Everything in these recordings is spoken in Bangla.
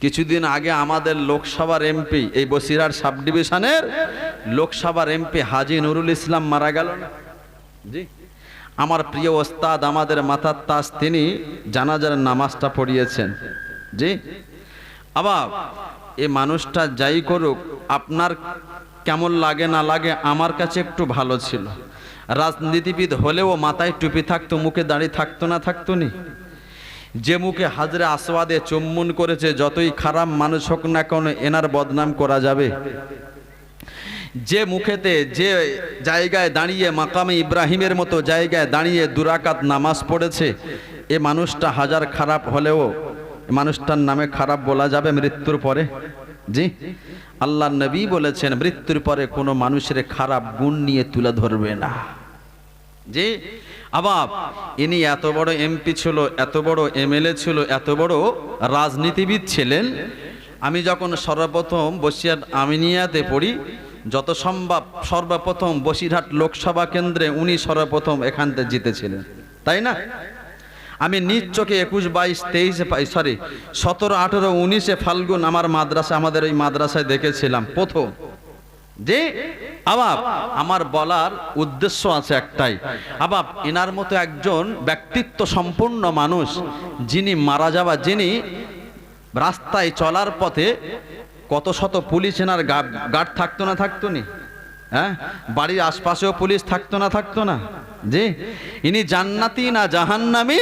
কিছুদিন আগে আমাদের লোকসভার এমপি এই বসিরার সাব ডিভিশনের লোকসভার এমপি হাজি নুরুল ইসলাম মারা গেল জি। আমার প্রিয় ওস্তাদ, আমাদের মাথার তাস, তিনি জানাজার নামাজটা পড়িয়েছেন। জি। আবার এই মানুষটা যাই করুক, আপনার কেমন লাগে না লাগে আমার কাছে একটু ভালো ছিল। রাজনীতিবিদ হলেও মাথায় টুপি থাকতো, মুখে দাঁড়িয়ে থাকতো না থাকতো নি? যে মুখে হাজরে আসওয়াদে চুম্বন করেছে, যতই খারাপ মানুষ হোক না কেন এনার বদনাম করা যাবে। যে মুখেতে, যে জায়গায় দাঁড়িয়ে মাকামে ইব্রাহিমের মতো জায়গায় দাঁড়িয়ে দুরাকাত নামাজ পড়েছে, এ মানুষটা হাজার খারাপ হলেও মানুষটার নামে খারাপ বলা যাবে মৃত্যুর পরে? জি? আল্লাহ নবী বলেছেন, মৃত্যুর পরে কোনো মানুষের খারাপ গুণ নিয়ে তুলে ধরবে না। যে আবার ইনি এত বড় এমপি ছিল, এত বড় এমএলএ ছিল, এত বড় রাজনীতিবিদ ছিলেন। আমি যখন সর্বপ্রথম বসিরহাট আমিনিয়াতে পড়ি, যত সম্ভব সর্বপ্রথম বসিরহাট লোকসভা কেন্দ্রে উনি সর্বপ্রথম এখান থেকে জিতেছিলেন। তাই না? আমি নিজ চোখে একুশ বাইশ তেইশে সরি সতেরো আঠেরো উনিশে ফাল্গুন আমার মাদ্রাসা, আমাদের ওই মাদ্রাসায় দেখেছিলাম প্রথম। যে, আবাব, আমার বলার উদ্দেশ্য আছে একটাই। আবাব এনার মতো একজন ব্যক্তিত্ব সম্পূর্ণ মানুষ, যিনি মারা যাওয়া যিনি রাস্তায় চলার পথে কত শত পুলিশ এনার গার্ড থাকতো না, থাকতো নি? হ্যাঁ? বাড়ির আশপাশেও পুলিশ থাকতো না থাকতো না? জি? ইনি জান্নাতি না জাহান্নামি,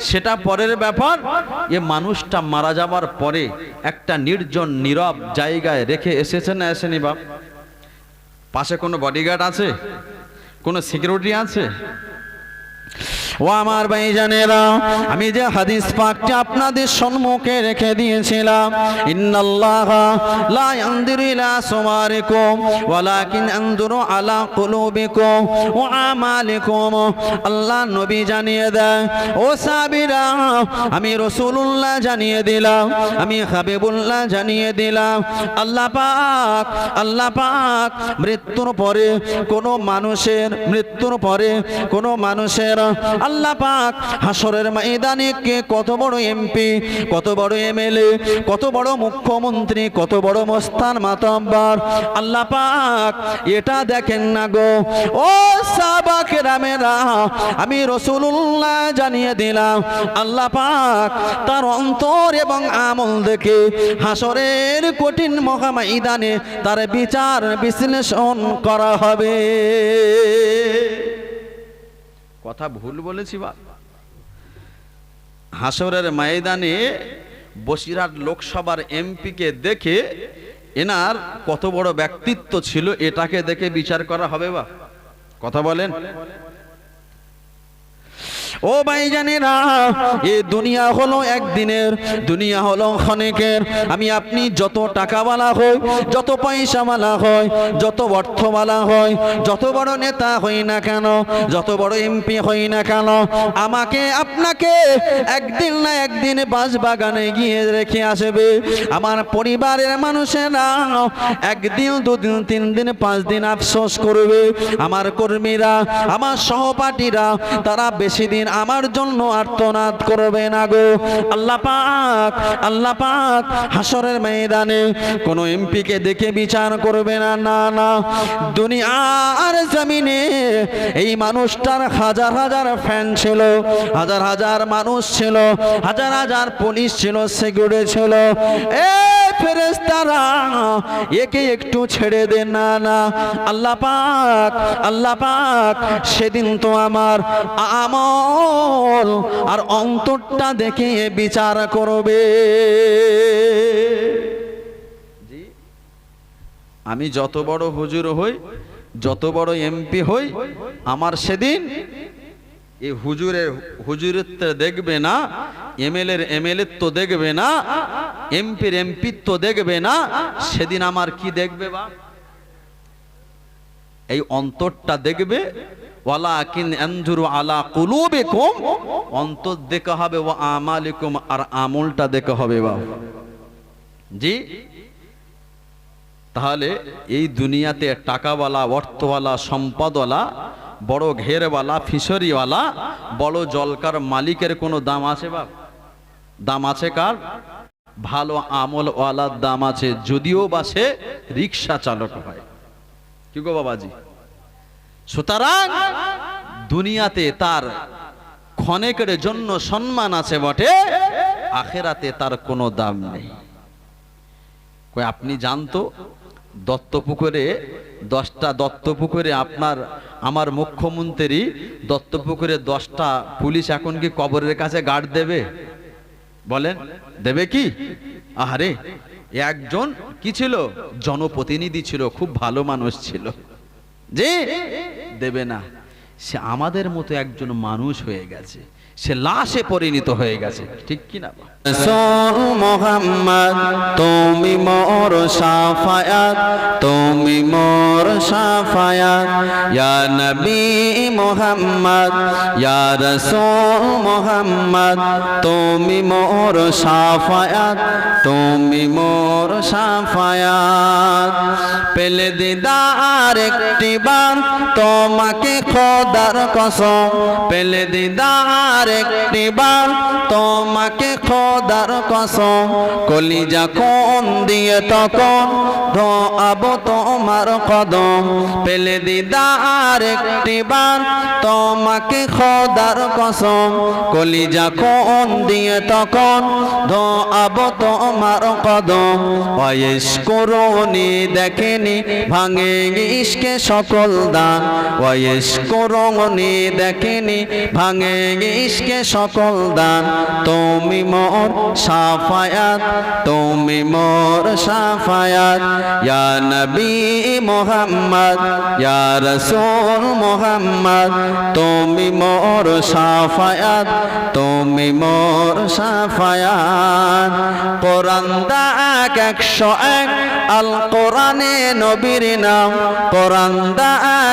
সেটা পরের ব্যাপার। এ মানুষটা মারা যাবার পরে একটা নির্জন, নীরব জায়গায় রেখে এসেছে না, এসেনি বাপ? পাশে কোনো বডিগার্ড আছে? কোনো সিকিউরিটি আছে? ও আমার ভাই জানেরা আমি যে হাদিস পাকটি আপনাদের সম্মুখে রেখে দিয়েছিলাম। ইন্নাল্লাহ লা ইয়ানজুরু ইলা সুমারিকুম, ওয়ালাকিন ইয়ানজুরু আলা কুলুবিকুম ওয়া আমালিকুম। আল্লাহ নবী জানিয়ে দেয়, ও সাবিরা আমি রাসূলুল্লাহ জানিয়ে দিলাম, আমি হাবিবুল্লাহ জানিয়ে দিলাম। আল্লাহ পাক আল্লাহ পাক, মৃত্যুর পরে কোনো মানুষের, মৃত্যুর পরে কোনো মানুষের আল্লাহ পাক হাসরের ময়দানে কে কত বড় এমপি, কত বড় এমএলএ, কত বড় মুখ্যমন্ত্রী, কত বড় মস্তান মাতব্বর আল্লাহ পাক এটা দেখেন না গো। ও সাবাক রামেরা আমি রসুল্লাহ জানিয়ে দিলাম, আল্লাহ পাক তার অন্তর এবং আমল দেখে হাসরের কঠিন মহাময়দানে তার বিচার বিশ্লেষণ করা হবে। কথা ভুল বলেছি বা? হাসরের ময়দানে বসিরহাট লোকসভার এমপিকে দেখে এনার কত বড় ব্যক্তিত্ব ছিল এটাকে দেখে বিচার করা হবে বা? কথা বলেন। ও ভাই ভাইজানেরা এ দুনিয়া হলো একদিনের, দুনিয়া হলো ক্ষণিকের আমি আপনি যত টাকাওয়ালা হই, যত পয়সাওয়ালা হয় যত অর্থওয়ালা হয় যত বড় নেতা হই না কেন, যত বড় এমপি হই না কেন, আমাকে আপনাকে একদিন না একদিন বাস বাগানে গিয়ে রেখে আসবে। আমার পরিবারের মানুষেরা একদিন, দুদিন তিন দিন পাঁচ দিন আফসোস করবে। আমার কর্মীরা, আমার সহপাঠীরা, তারা বেশি দিন আমার জন্য আর্তনাদ করবে না গো। আল্লাহ পাক আল্লাহ পাক হাসরের ময়দানে কোন এমপিকে দেখে বিচার করবে না না না। দুনিয়ার জমিনে এই মানুষটার হাজার হাজার ফ্যান ছিল, হাজার হাজার মানুষ ছিল, হাজার হাজার পুলিশ ছিল সিকিউরিটি ছিল। এ ফেরেস্তারা একে একটু ছেড়ে দে না না। আল্লাহ পাক আল্লাহ পাক, সেদিন তো আমার আমল আর অন্তরটা দেখে বিচার করবে। আমি যত বড় হুজুর হই, যত বড় এমপি হই, আমার সেদিন এই হুজুরের তো দেখবে না এমএলএর এমএলএ তো দেখবে না, এমপির এমপি তো দেখবে না, সেদিন আমার কি দেখবে বা এই অন্তরটা দেখবে, ওয়ালাকিন আনজুরু আলা কুলুবিকুম, অন্তর দেখা হবে, ওয়া আমালিকুম, আর আমলটা দেখা হবে বা জি? তাহলে এই দুনিয়াতে টাকাওয়ালা, অর্থওয়ালা, সম্পদওয়ালা বড় ঘেরওয়ালা, ফিশরিওয়ালা, বড় জলকার মালিকের কোনো দাম আছে বাপ? দাম আছে কার? ভালো আমল ওয়ালার দাম আছে, যদিও বা সে রিক্সা চালক হয়। কি গো বাবাজি? সুতরাং দুনিয়াতে তার ক্ষণেকের জন্য সম্মান আছে বটে, আখেরাতে তার কোনো দাম নেই। আপনি জানতো? দত্তপুকুরে দশটা দত্তপুকুরে আপনার, আমার মুখ্যমন্ত্রী দত্তপুকুরে দশটা পুলিশ এখন কি কবরের কাছে গার্ড দেবে? বলেন, দেবে কি? আহারে, একজন কি ছিল? জনপ্রতিনিধি ছিল, খুব ভালো মানুষ ছিল। যে, দেবে না। সে আমাদের মতো একজন মানুষ হয়ে গেছে। সে লাশে পরিণত হয়ে গেছে। ঠিক কি না? মোহাম্মদ, তুমি মোর সাফায়াত, তুমি মোর সাফায়াত। ইয়া নবী মোহাম্মদ, ইয়া রসুল মোহাম্মদ, তুমি মোর সাফায়াত, তুমি মোর সাফায়াত। পেলে দিদার একটি বার তোমাকে খোদার কসম। পেলে দিদার একটি বার তোমাকে খোদার কসম, কলিজা কোন দিয়ে তখন ধোয়াব তোমার কদম। পেলে দিদার একটি বার তোমাকে খোদার কসম, কলিজা কোন দিয়ে তখন ধোয়াব তোমার কদম। বয়স করুনি দেখেনি ভাঙে ইসকে সকল দান। বয়স করুনি দেখেনি ভাঙে ইসকে সকল দান। তুমি মোর সাফায়াত, তুমি মোর সাফায়াত। ইয়া নবী মোহাম্মদ, ইয়া রাসূল মোহাম্মদ, তুমি মোর সাফায়াত, তুমি মোর সাফায়াত। কোরআন দাক একশো এক। আল কোরআনে নবীর নাম। কোরআন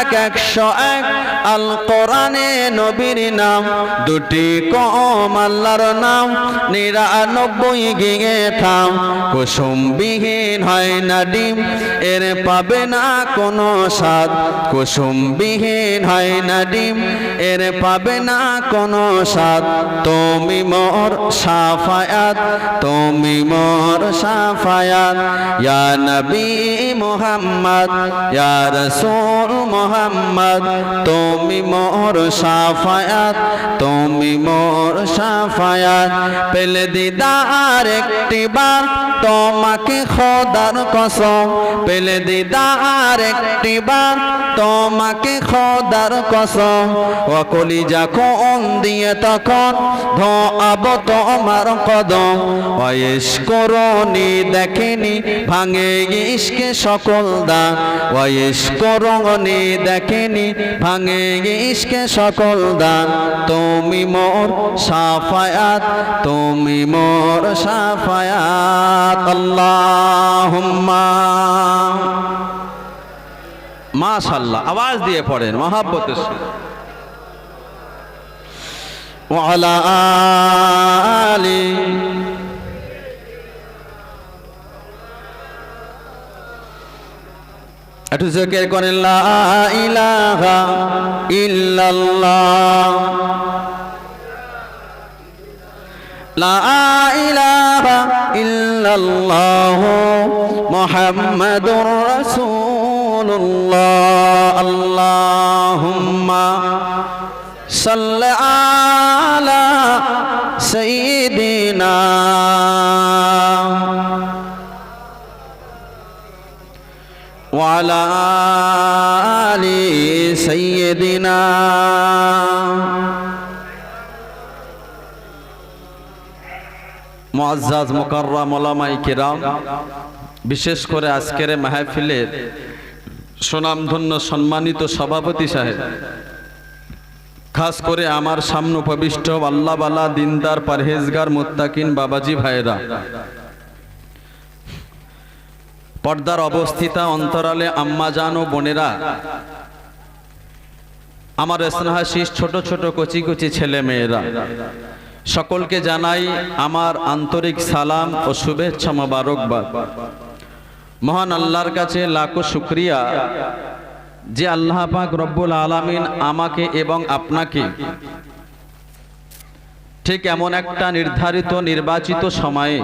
এক একশো এক। আল কোরআনে নবীর নাম। দুটি কম আল্লাহর নাম। নিরানব্বই গিয়ে থাম কুসুমবিহীন হয় না ডিম। এর পাবে না কোনো স্বাদ। কুসুমবিহীন হয় না ডিম। এর পাবে না কোনো স্বাদ। তুমি মোর সাফায়াত। তুমি মোর সাফায়াত। ইয়া নবী মোহাম্মদ, ইয়া রাসূল মোহাম্মদ, তুমি মোর সাফায়াত, তুমি মোর সাফায়াত। পেলে দিদার একটি বার তোমাকে খোদার কসম। পেলে দিদার একটি বার তোমাকে খোদার কসম। ও কলিজা কোন দিয়ে তখন ধোয়াব তোমার কদম। বয়স করনি দেখেনি ভাঙে ইসকে সকল দান বয়স করনি দেখেনি ভাঙে ইসকে সকল দান তুমি মোর সাফায়াত তুমি মোর সাফায়াত আল্লাহুম্মা মাশাল্লাহ আওয়াজ দিয়ে পড়েন মহাব্বতের সাথে। وعلى آله একটু জোকের করেন ইলাহা ইল্লাল্লাহ। লা ইলাহা ইল্লাল্লাহ মুহাম্মাদুর রাসূলুল্লাহ। আল্লাহুম্মা وعلى آل سيدنا মুআজ্জাজ মুকাররাম ওলামায়ে কিরাম বিশেষ করে আজকের এই মাহফিলের সুনামধন্য সম্মানিত সভাপতি সাহেব খাস করে আমার সামনে উপবিষ্ট আল্লাহওয়ালা দিনদার পারহেজগার মুত্তাকিন বাবাজি ভাইরা পর্দার অবস্থিতা অন্তরালে আম্মা আম্মাজান ও বোনেরা, আমার স্নেহাশিস ছোট ছোট কচি কচি ছেলে মেয়েরা, সকলকে জানাই আমার আন্তরিক সালাম ও শুভেচ্ছা মোবারকবাদ মহান আল্লাহর কাছে লাখো শুক্রিয়া যে আল্লাহ পাক রব্বুল আলামিন আমাকে এবং আপনাকে ঠিক এমন একটা নির্ধারিত, নির্বাচিত সময়ে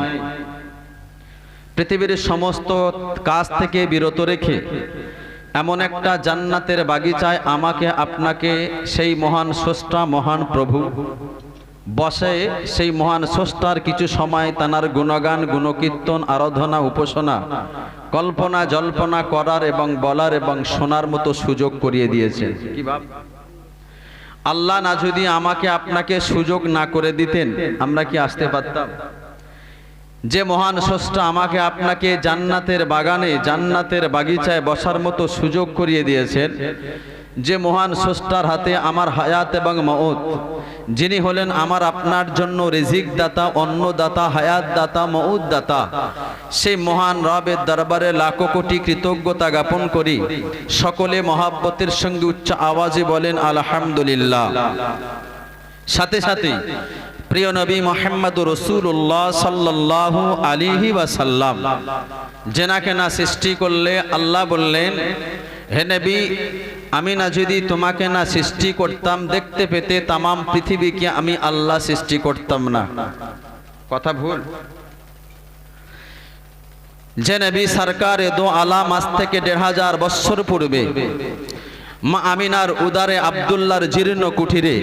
পৃথিবীর সমস্ত কাজ থেকে বিরত রেখে এমন একটা জান্নাতের বাগিচায় আমাকে আপনাকে সেই মহান স্রষ্টা মহান প্রভু বসে সেই মহান স্রষ্টার কিছু সময় তানার গুণগান গুণকীর্তন আরাধনা উপাসনা কল্পনা জল্পনা করার এবং বলার এবং শোনার মতো সুযোগ করিয়ে দিয়েছেন কি ভাব? আল্লাহ না যদি আমাকে আপনাকে সুযোগ না করে দিতেন আমরা কি আসতে পারতাম? যে মহান স্রষ্টা আমাকে আপনাকে জান্নাতের বাগানে, জান্নাতের বাগিচায় বসার মতো সুযোগ করিয়ে দিয়েছেন, যে মহান স্রষ্টার হাতে আমার হায়াত এবং মৌত যিনি হলেন আমার আপনার জন্য রিজিক দাতা অন্নদাতা হায়াত দাতা মৌত দাতা। সেই মহান রবের দরবারে লাখো কোটি কৃতজ্ঞতা জ্ঞাপন করি। সকলে মহাব্বতের সঙ্গে উচ্চ আওয়াজে বলেন, আলহামদুলিল্লাহ। সাথে সাথে প্রিয় নবী মোহাম্মদ রসুল্লাহ সাল্লাহ আলিহি ওয়াসাল্লাম, জেনাকে না সৃষ্টি করলে আল্লাহ বললেন, হে নবী, আমি না যদি তোমাকে না সৃষ্টি করতাম, দেখতে পেতে তামাম পৃথিবীকে আমি আল্লাহ সৃষ্টি করতাম না। কথা ভুল। যে নবী সরকার দো আলাম আজ থেকে দেড় হাজার বৎসর পূর্বে মা আমিনার উদারে আবদুল্লার জীর্ণ কুঠিরে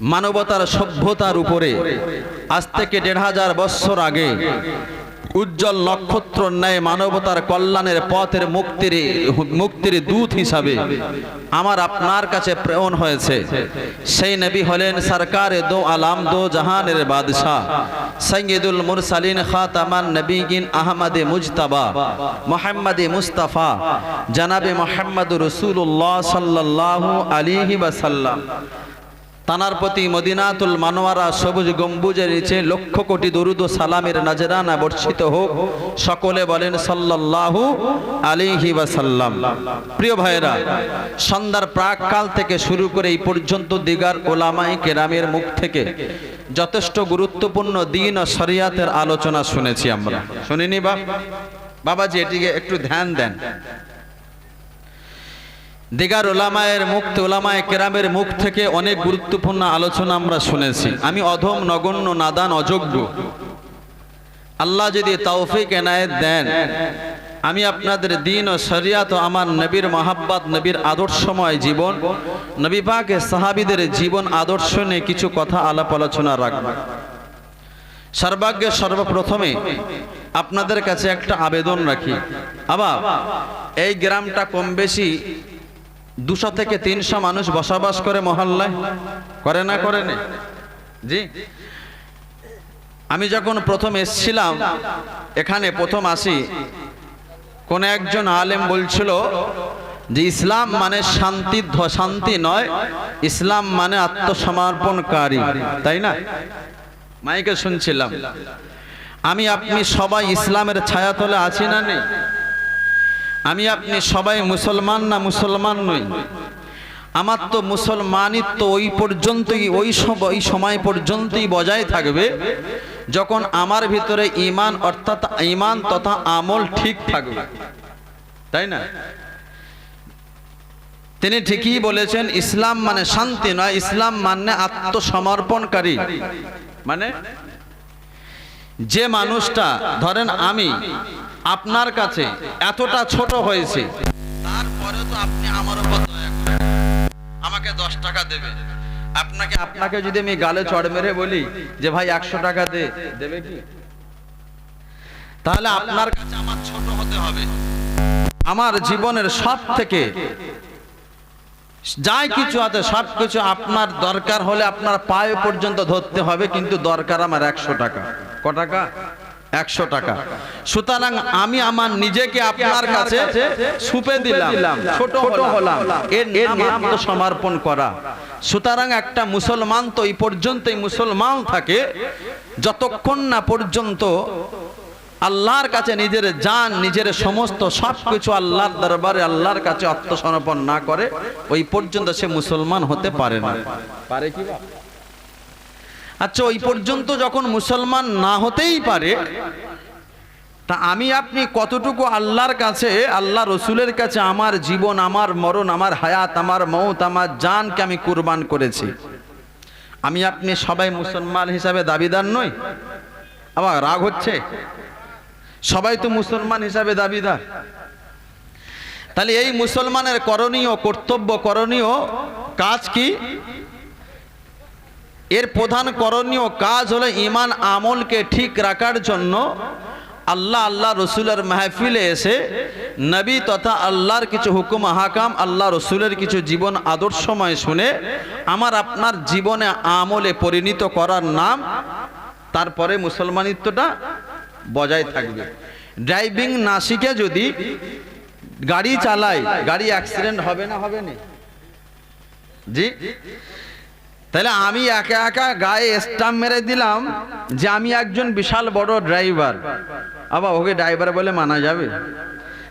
মানবতার সভ্যতার উপরে আজ থেকে দেড় হাজার বৎসর আগে উজ্জ্বল নক্ষত্র ন্যায় মানবতার কল্যাণের পথের মুক্তির মুক্তির দূত হিসাবে আমার আপনার কাছে প্রেরণ হয়েছে। সেই নবী হলেন সরকার দো আলাম দো জাহানের বাদশাহ সৈয়দুল মুরসালিন খাতামান নবীগিন আহমদে মুজতাবা, মোহাম্মদে মুস্তাফা, জানাবে মোহাম্মদ রসুল্লাহ সাল্লাল্লাহু আলিহি ওয়াসাল্লাম। তানার প্রতি মদিনাতুল মানোয়ারা সবুজ গম্বুজের নিচে লক্ষ কোটি দরুদ সালামের নাজরানা বর্ষিত হোক। সকলে বলেন সাল্লাল্লাহু আলাইহি ওয়াসাল্লাম। প্রিয় ভাইরা সন্ধ্যার প্রাককাল থেকে শুরু করে এই পর্যন্ত দিগার ওলামাই কেরামের মুখ থেকে যথেষ্ট গুরুত্বপূর্ণ দিন ও শরিয়াতের আলোচনা শুনেছি আমরা। শুনিনি বাপ বাবাজি, এটিকে একটু ধ্যান দেন। দিগার ওলামায়ের মুখ ওলামায় কেরামের মুখ থেকে অনেক গুরুত্বপূর্ণ আলোচনা আমরা শুনেছি। আমি অধম, নগণ্য, নাদান, অযোগ্য। আল্লাহ যদি তৌফিক এনায়েত দেন, আমি আপনাদের দিন ও শরিয়াত ও আমার নবীর মহাব্বাত, নবীর আদর্শময় জীবন, নবী সাহাবিদের জীবন আদর্শ নিয়ে কিছু কথা আলাপ আলোচনা রাখব। সর্বাগ্যে সর্বপ্রথমে আপনাদের কাছে একটা আবেদন রাখি। আবার এই গ্রামটা কম বেশি দুশো থেকে তিনশো মানুষ বসবাস করে মহল্লায়। করে না করে না? জি? আমি যখন প্রথম এসছিলাম, এখানে প্রথম আসি, কোন একজন আলেম বলছিল যে, ইসলাম মানে শান্তি শান্তি নয়, ইসলাম মানে আত্মসমর্পণকারী। তাই না? মাইকে শুনছিলাম। আমি, আপনি সবাই ইসলামের ছায়াতলে আছি না নেই আমি আপনি সবাই মুসলমান না মুসলমান নই। আমার তো মুসলমানিত্ব ওই পর্যন্তই, ওই ওই সময় পর্যন্তই বজায় থাকবে যখন আমার ভিতরে ইমান অর্থাৎ ইমান তথা আমল ঠিক থাকবে। তাই না? তিনি ঠিকই বলেছেন, ইসলাম মানে শান্তি নয়, ইসলাম মানে আত্মসমর্পণকারী। মানে? যে মানুষটা, ধরেন আমি, আপনার কাছে এতটা ছোট হয়েছে তারপরে তো আপনি আমার উপর দয়া করেন। আমাকে দশ টাকা দেবে। আপনাকে আপনাকে যদি আমি গালে চড় মেরে বলি যে, ভাই, একশো টাকা দে। দেবে কি? তাহলে আপনার কাছে আমার ছোট হতে হবে। আমার জীবনের সব থেকে যাই কিছু আছে সব কিছু আপনার দরকার হলে আপনার পায়ে পর্যন্ত ধরতে হবে, কিন্তু দরকার আমার একশো টাকা। ক টাকা? একশো টাকা। সুতরাং আমি আমার নিজেকে আপনার কাছে সুপে দিলাম ছোট হলাম। এর নাম আত্মসমর্পণ করা। সুতরাং একটা মুসলমান তো এই পর্যন্তই মুসলমান থাকে যতক্ষণ না পর্যন্ত আল্লাহর কাছে নিজের জান নিজের সমস্ত সব কিছু আল্লাহর দরবারে আল্লাহর কাছে আত্মসমর্পণ না করে ওই পর্যন্ত সে মুসলমান হতে পারে না। পারে কি? আচ্ছা ওই পর্যন্ত যখন মুসলমান না হতেই পারে, তা আমি আপনি কতটুকু আল্লাহর কাছে, আল্লাহ রসুলের কাছে আমার জীবন, আমার মরণ, আমার হায়াত, আমার মৌত, আমার জানকে আমি কুরবান করেছি? আমি আপনি সবাই মুসলমান হিসাবে দাবিদার নই? আবার রাগ হচ্ছে? সবাই তো মুসলমান হিসাবে দাবিদার। তাহলে এই মুসলমানের করণীয়, কর্তব্য করণীয় কাজ কি? এর প্রধান করণীয় কাজ হলো ইমান আমলকে ঠিক রাখার জন্য আল্লাহ আল্লাহ রসুলের মাহফিলে এসে নবী তথা আল্লাহর কিছু হুকুম হাকাম আল্লাহ রসুলের কিছু জীবন আদর্শময় শুনে আমার আপনার জীবনে আমলে পরিণত করার নাম, তারপরে মুসলমানিত্বটা বজায় থাকবে। ড্রাইভিং না শিখে যদি গাড়ি চালায়, গাড়ি অ্যাক্সিডেন্ট হবে না হবে না? জি? তাহলে আমি একা একা গায়ে স্টাম্প মেরে দিলাম যে আমি একজন বিশাল বড় ড্রাইভার আবার ওকে ড্রাইভার বলে মানা যাবে।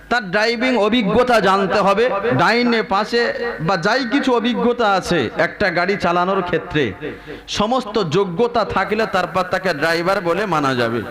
তার ড্রাইভিং অভিজ্ঞতা জানতে হবে, ডাইনে, পাশে বা যাই কিছু অভিজ্ঞতা আছে একটা গাড়ি চালানোর ক্ষেত্রে। সমস্ত যোগ্যতা থাকলে তারপর তাকে ড্রাইভার বলে মানা যাবে।